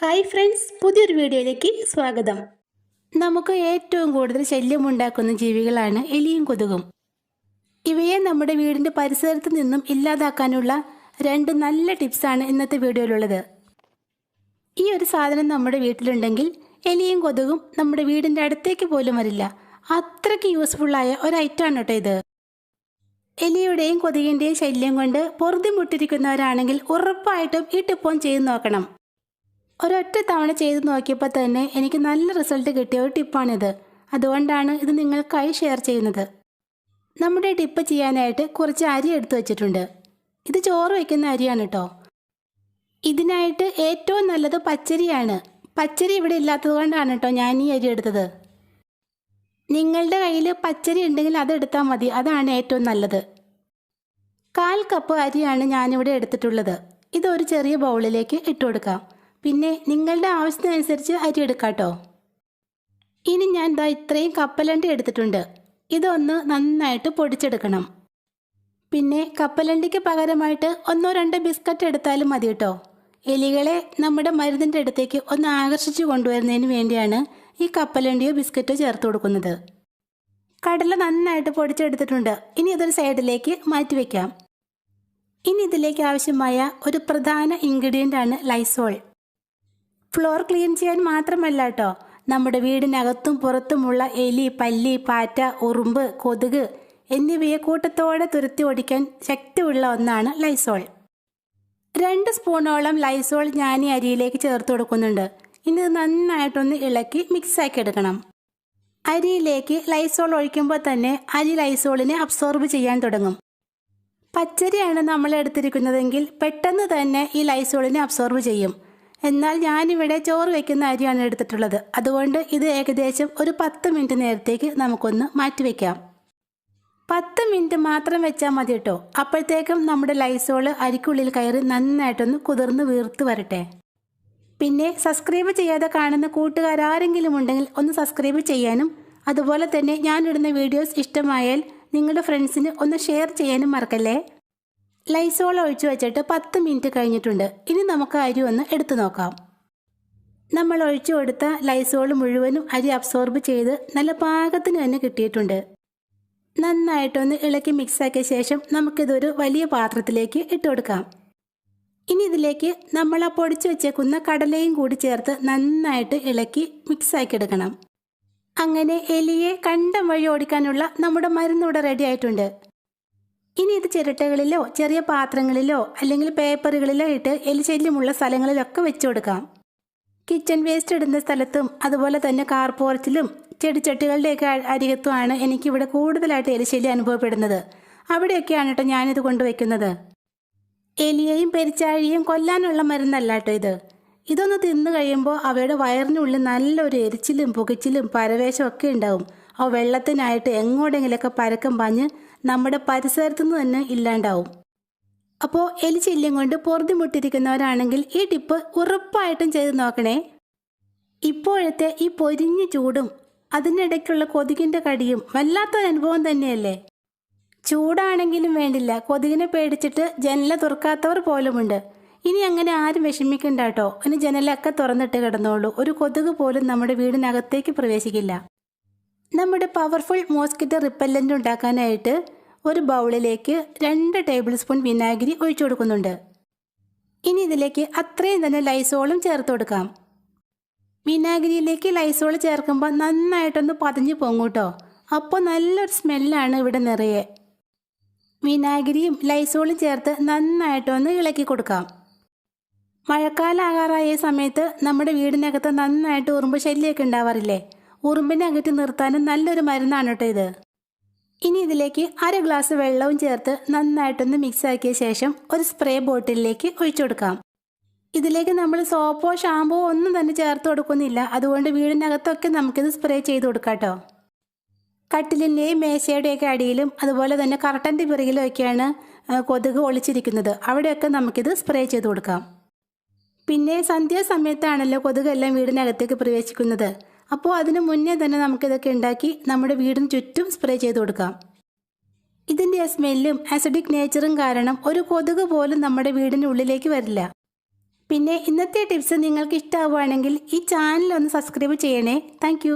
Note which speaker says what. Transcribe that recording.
Speaker 1: Hi friends പുതിയൊരു വീഡിയോയിലേക്ക് സ്വാഗതം. നമുക്ക് ഏറ്റവും കൂടുതൽ ശല്യമുണ്ടാക്കുന്ന ജീവികളാണ് എലിയും കൊതുകും. ഇവയെ നമ്മുടെ വീടിന്റെ പരിസരത്ത് നിന്നും ഇല്ലാതാക്കാനുള്ള രണ്ട് നല്ല ടിപ്സാണ് ഇന്നത്തെ വീഡിയോയിലുള്ളത്. ഈ ഒരു സാധനം നമ്മുടെ വീട്ടിലുണ്ടെങ്കിൽ എലിയും കൊതുകും നമ്മുടെ വീടിന്റെ അടുത്തേക്ക് പോലും വരില്ല. അത്രയ്ക്ക് യൂസ്ഫുള്ളായ ഒരു ഐറ്റമാണ് കേട്ടോ ഇത്. എലിയുടെയും കൊതുകിന്റെയും ശല്യം കൊണ്ട് പൊറുതിമുട്ടിരിക്കുന്നവരാണെങ്കിൽ ഉറപ്പായിട്ടും ഈ ടിപ്പ് ചെയ്ത് നോക്കണം. ഒരൊറ്റ തവണ ചെയ്ത് നോക്കിയപ്പോൾ തന്നെ എനിക്ക് നല്ല റിസൾട്ട് കിട്ടിയ ഒരു ടിപ്പാണിത് അതുകൊണ്ടാണ് ഇത് നിങ്ങൾക്കായി ഷെയർ ചെയ്യുന്നത്. നമ്മുടെ ടിപ്പ് ചെയ്യാനായിട്ട് കുറച്ച് അരി എടുത്തു വച്ചിട്ടുണ്ട്. ഇത് ചോറ് വയ്ക്കുന്ന അരിയാണ് കേട്ടോ ഇതിനായിട്ട് ഏറ്റവും നല്ലത് പച്ചരിയാണ്. പച്ചരി ഇവിടെ ഇല്ലാത്തത് കൊണ്ടാണ് കേട്ടോ ഞാൻ ഈ അരി എടുത്തത്. നിങ്ങളുടെ കയ്യിൽ പച്ചരി ഉണ്ടെങ്കിൽ അത് എടുത്താൽ മതി. അതാണ് ഏറ്റവും നല്ലത്. കാൽ കപ്പ് അരിയാണ് ഞാനിവിടെ എടുത്തിട്ടുള്ളത്. ഇത് ഒരു ചെറിയ ബൗളിലേക്ക് ഇട്ട് കൊടുക്കാം. പിന്നെ നിങ്ങളുടെ ആവശ്യത്തിനനുസരിച്ച് അരി എടുക്കാട്ടോ. ഇനി ഞാൻ ദാ ഇത്രയും കപ്പലണ്ടി എടുത്തിട്ടുണ്ട്. ഇതൊന്ന് നന്നായിട്ട് പൊടിച്ചെടുക്കണം. പിന്നെ കപ്പലണ്ടിക്ക് പകരമായിട്ട് ഒന്നോ രണ്ടോ ബിസ്ക്കറ്റ് എടുത്താലും മതി കേട്ടോ എലികളെ നമ്മുടെ മരുന്നിന്റെ അടുത്തേക്ക് ഒന്ന് ആകർഷിച്ചു കൊണ്ടുവരുന്നതിന് വേണ്ടിയാണ് ഈ കപ്പലണ്ടിയോ ബിസ്ക്കറ്റോ ചേർത്ത് കൊടുക്കുന്നത്. കടല നന്നായിട്ട് പൊടിച്ചെടുത്തിട്ടുണ്ട്. ഇനി ഇതൊരു സൈഡിലേക്ക് മാറ്റി വെക്കാം. ഇനി ഇതിലേക്ക് ആവശ്യമായ ഒരു പ്രധാന ഇൻഗ്രീഡിയന്റ് ആണ് ലൈസോൾ. ഫ്ലോർ ക്ലീൻ ചെയ്യാൻ മാത്രമല്ല കേട്ടോ നമ്മുടെ വീടിനകത്തും പുറത്തുമുള്ള എലി പല്ലി പാറ്റ ഉറുമ്പ് കൊതുക് എന്നിവയെ കൂട്ടത്തോടെ തുരത്തി ഓടിക്കാൻ ശക്തിയുള്ള ഒന്നാണ് ലൈസോൾ രണ്ട് സ്പൂണോളം ലൈസോൾ ഞാൻ ഈ അരിയിലേക്ക് ചേർത്ത് കൊടുക്കുന്നുണ്ട്. ഇനി നന്നായിട്ടൊന്ന് ഇളക്കി മിക്സ് ആക്കി എടുക്കണം. അരിയിലേക്ക് ലൈസോൾ ഒഴിക്കുമ്പോൾ തന്നെ അരി ലൈസോളിനെ അബ്സോർബ് ചെയ്യാൻ തുടങ്ങും. പച്ചരിയാണ് നമ്മൾ എടുത്തിരിക്കുന്നതെങ്കിൽ പെട്ടെന്ന് തന്നെ ഈ ലൈസോളിനെ അബ്സോർബ് ചെയ്യും. എന്നാൽ ഞാനിവിടെ ചോറ് വെക്കുന്ന അരിയാണ് എടുത്തിട്ടുള്ളത്. അതുകൊണ്ട് ഇത് ഏകദേശം ഒരു പത്ത് മിനിറ്റ് നേരത്തേക്ക് നമുക്കൊന്ന് മാറ്റിവെക്കാം പത്ത് മിനിറ്റ് മാത്രം വെച്ചാൽ മതി കേട്ടോ അപ്പോഴത്തേക്കും നമ്മുടെ ലൈസോൾ അരിക്കുള്ളിൽ കയറി നന്നായിട്ടൊന്ന് കുതിർന്ന് വീർത്ത് വരട്ടെ. പിന്നെ സബ്സ്ക്രൈബ് ചെയ്യാതെ കാണുന്ന കൂട്ടുകാരാരെങ്കിലും ഉണ്ടെങ്കിൽ ഒന്ന് സബ്സ്ക്രൈബ് ചെയ്യാനും അതുപോലെ തന്നെ ഞാനിടുന്ന വീഡിയോസ് ഇഷ്ടമായാൽ നിങ്ങളുടെ ഫ്രണ്ട്സിന് ഒന്ന് ഷെയർ ചെയ്യാനും മറക്കല്ലേ? ലൈസോൾ ഒഴിച്ചു വെച്ചിട്ട് പത്ത് മിനിറ്റ് കഴിഞ്ഞിട്ടുണ്ട്. ഇനി നമുക്ക് അരി ഒന്ന് എടുത്തു നോക്കാം. നമ്മൾ ഒഴിച്ചു കൊടുത്ത ലൈസോൾ മുഴുവനും അരി അബ്സോർബ് ചെയ്ത് നല്ല പാകത്തിന് തന്നെ കിട്ടിയിട്ടുണ്ട്. നന്നായിട്ടൊന്ന് ഇളക്കി മിക്സാക്കിയ ശേഷം നമുക്കിതൊരു വലിയ പാത്രത്തിലേക്ക് ഇട്ട് കൊടുക്കാം. ഇനി ഇതിലേക്ക് നമ്മൾ ആ പൊടിച്ചു വെച്ചേക്കുന്ന കടലയും കൂടി ചേർത്ത് നന്നായിട്ട് ഇളക്കി മിക്സാക്കി എടുക്കണം. അങ്ങനെ എലിയെ കണ്ടം വഴി ഓടിക്കാനുള്ള നമ്മുടെ മരുന്നിവിടെ റെഡി ആയിട്ടുണ്ട്. ഇനി ഇത് ചിരട്ടകളിലോ ചെറിയ പാത്രങ്ങളിലോ അല്ലെങ്കിൽ പേപ്പറുകളിലോ ഇട്ട് എലിശല്യമുള്ള സ്ഥലങ്ങളിലൊക്കെ വെച്ചു കൊടുക്കാം. കിച്ചൺ വേസ്റ്റ് ഇടുന്ന സ്ഥലത്തും അതുപോലെ തന്നെ കാർ പോർച്ചിലും ചെടിച്ചട്ടികളുടെയൊക്കെ അരികത്തുമാണ് എനിക്കിവിടെ കൂടുതലായിട്ട് എലിശല്യം അനുഭവപ്പെടുന്നത്. അവിടെയൊക്കെയാണ് കേട്ടോ ഞാനിത് കൊണ്ടുവയ്ക്കുന്നത്. എലിയെയും പെരിച്ചാഴിയും കൊല്ലാനുള്ള മരുന്നല്ല കേട്ടോ ഇത്. ഇതൊന്ന് തിന്നു കഴിയുമ്പോൾ അവയുടെ വയറിനുള്ളിൽ നല്ലൊരു എരിച്ചിലും പുകച്ചിലും പരവേശമൊക്കെ ഉണ്ടാവും. ആ വെള്ളത്തിനായിട്ട് എങ്ങോട്ടെങ്കിലൊക്കെ പരക്കം പാഞ്ഞ് നമ്മുടെ പരിസരത്തു നിന്ന് തന്നെ ഇല്ലാണ്ടാവും. അപ്പോൾ എലിശല്യം കൊണ്ട് പൊറുതിമുട്ടിരിക്കുന്നവരാണെങ്കിൽ ഈ ടിപ്പ് ഉറപ്പായിട്ടും ചെയ്ത് നോക്കണേ. ഇപ്പോഴത്തെ ഈ പൊരിഞ്ഞ ചൂടും അതിനിടയ്ക്കുള്ള കൊതുകിന്റെ കടിയും വല്ലാത്തൊരു അനുഭവം തന്നെയല്ലേ? ചൂടാണെങ്കിലും വേണ്ടില്ല കൊതുകിനെ പേടിച്ചിട്ട് ജനല തുറക്കാത്തവർ പോലുമുണ്ട്. ഇനി അങ്ങനെ ആരും വിഷമിക്കണ്ട കേട്ടോ. ഇനി ജനലൊക്കെ തുറന്നിട്ട് കിടന്നോളൂ. ഒരു കൊതുക് പോലും നമ്മുടെ വീടിനകത്തേക്ക് പ്രവേശിക്കില്ല. നമ്മുടെ പവർഫുൾ മോസ്കിറ്റോ റിപ്പല്ലന്റ് ഉണ്ടാക്കാനായിട്ട് ഒരു ബൗളിലേക്ക് രണ്ട് ടേബിൾ സ്പൂൺ വിനാഗിരി ഒഴിച്ചു കൊടുക്കുന്നുണ്ട്. ഇനി ഇതിലേക്ക് അത്രയും തന്നെ ലൈസോളും ചേർത്ത് കൊടുക്കാം. വിനാഗിരിയിലേക്ക് ലൈസോൾ ചേർക്കുമ്പോൾ നന്നായിട്ടൊന്ന് പതഞ്ഞു പൊങ്ങൂട്ടോ. അപ്പോൾ നല്ലൊരു സ്മെല്ലാണ് ഇവിടെ നിറയെ. വിനാഗിരിയും ലൈസോളും ചേർത്ത് നന്നായിട്ടൊന്ന് ഇളക്കി കൊടുക്കാം. മഴക്കാലാകാറായ സമയത്ത് നമ്മുടെ വീടിനകത്ത് നന്നായിട്ട് ഉറുമ്പ് ശല്യമൊക്കെ ഉണ്ടാവാറില്ലേ? ഉറുമ്പിനെ അകറ്റി നിർത്താനും നല്ലൊരു മരുന്നാണ് കേട്ടോ ഇത്. ഇനി ഇതിലേക്ക് അര ഗ്ലാസ് വെള്ളവും ചേർത്ത് നന്നായിട്ടൊന്ന് മിക്സ് ആക്കിയ ശേഷം ഒരു സ്പ്രേ ബോട്ടിലിലേക്ക് ഒഴിച്ചു കൊടുക്കാം. ഇതിലേക്ക് നമ്മൾ സോപ്പോ ഷാമ്പോ ഒന്നും തന്നെ ചേർത്ത് കൊടുക്കുന്നില്ല. അതുകൊണ്ട് വീടിനകത്തൊക്കെ നമുക്കിത് സ്പ്രേ ചെയ്ത് കൊടുക്കാം കേട്ടോ കട്ടിലിന്റെയും മേശയുടെയൊക്കെ അടിയിലും അതുപോലെ തന്നെ കർട്ടന്റെ പിറകിലും ഒക്കെയാണ് കൊതുക് ഒളിച്ചിരിക്കുന്നത്. അവിടെയൊക്കെ നമുക്കിത് സ്പ്രേ ചെയ്ത് കൊടുക്കാം. പിന്നെ സന്ധ്യാസമയത്താണല്ലോ കൊതുകെല്ലാം വീടിനകത്തേക്ക് പ്രവേശിക്കുന്നത്. അപ്പോൾ അതിന് മുന്നേ തന്നെ നമുക്കിതൊക്കെ ഉണ്ടാക്കി നമ്മുടെ വീടിന് ചുറ്റും സ്പ്രേ ചെയ്ത് കൊടുക്കാം. ഇതിന്റെ സ്മെല്ലും ആസിഡിക് നേച്ചറും കാരണം ഒരു കൊതുക് പോലും നമ്മുടെ വീടിന്റെ ഉള്ളിലേക്ക് വരില്ല. പിന്നെ ഇന്നത്തെ ടിപ്സ് നിങ്ങൾക്ക് ഇഷ്ടമാവുകയാണെങ്കിൽ ഈ ചാനൽ ഒന്ന് സബ്സ്ക്രൈബ് ചെയ്യണേ. താങ്ക്